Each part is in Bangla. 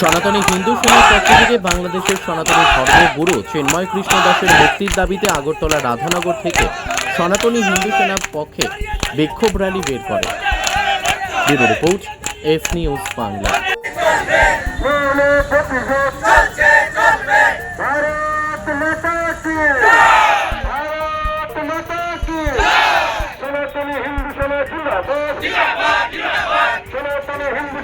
সনাতনী হিন্দু সেনার পক্ষ থেকে বাংলাদেশের সনাতনী ধর্মগুরু চিন্ময় কৃষ্ণ দাসের মুক্তির দাবিতে আগরতলা রাধানগর থেকে সনাতনী হিন্দু সেনার পক্ষে বিক্ষোভ র্যালি বের করে bureau report F news Bangla সনাতনী হিন্দু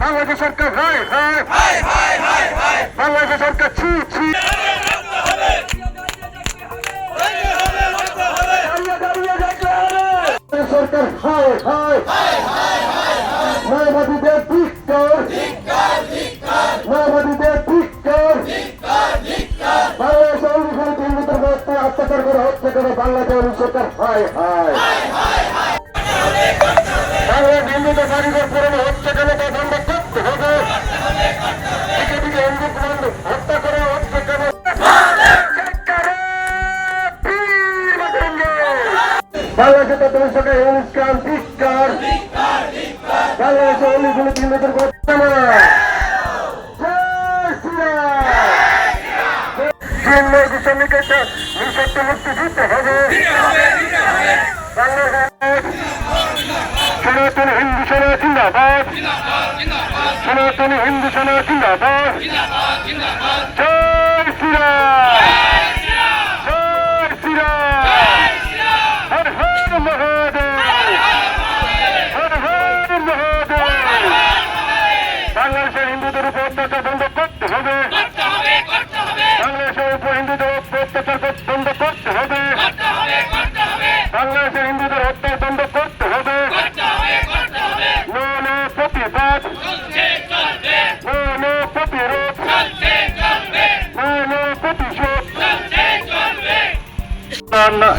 বাংলাদেশ সরকার হায় হায় বাংলাদেশে তো তুমি সরকার অনুষ্ঠান ধিক্কার বাংলাদেশে অলিগুলো হিন্দুদের করছে না সনাতন হিন্দু সেনা জিন্দাবাদ সনাতন হিন্দু সেনা জিন্দাবাদ জয় শ্রীরাম।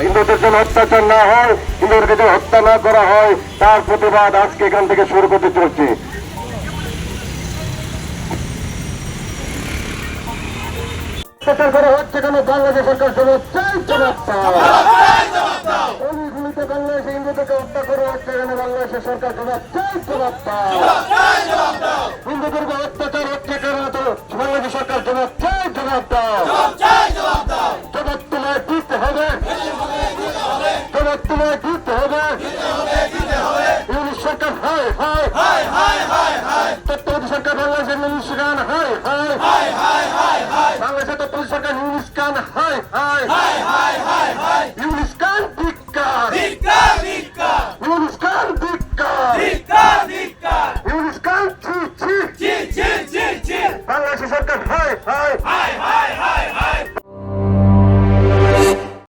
হিন্দুদের উপর অত্যাচার নো নো হিন্দুদের যেন হত্যা না করা হয়, তার প্রতিবাদ আজকে এখান থেকে শুরু করতে চলছে। অত্যাচার করা হচ্ছে কেন? বাংলাদেশ সরকার জবাব চাই জবাব পাও অলিগুলিতে বাংলাদেশে হিন্দুদেরকে হত্যা করা হচ্ছে কেন? বাংলাদেশের সরকার জবাব চাই জবাব পাও হিন্দুদেরকে অত্যাচার হচ্ছে কেন? বাংলাদেশ সরকার জবাব চাই জবাব দাও। জবাব তোমায় দিতে হবে। জবাব তোমায় দিতে হবে। ইংলিশ সরকার হায় হায়। হায় সরকার তত্ত্বাবধায়ক সরকার ইংলিশ গান হায় হায়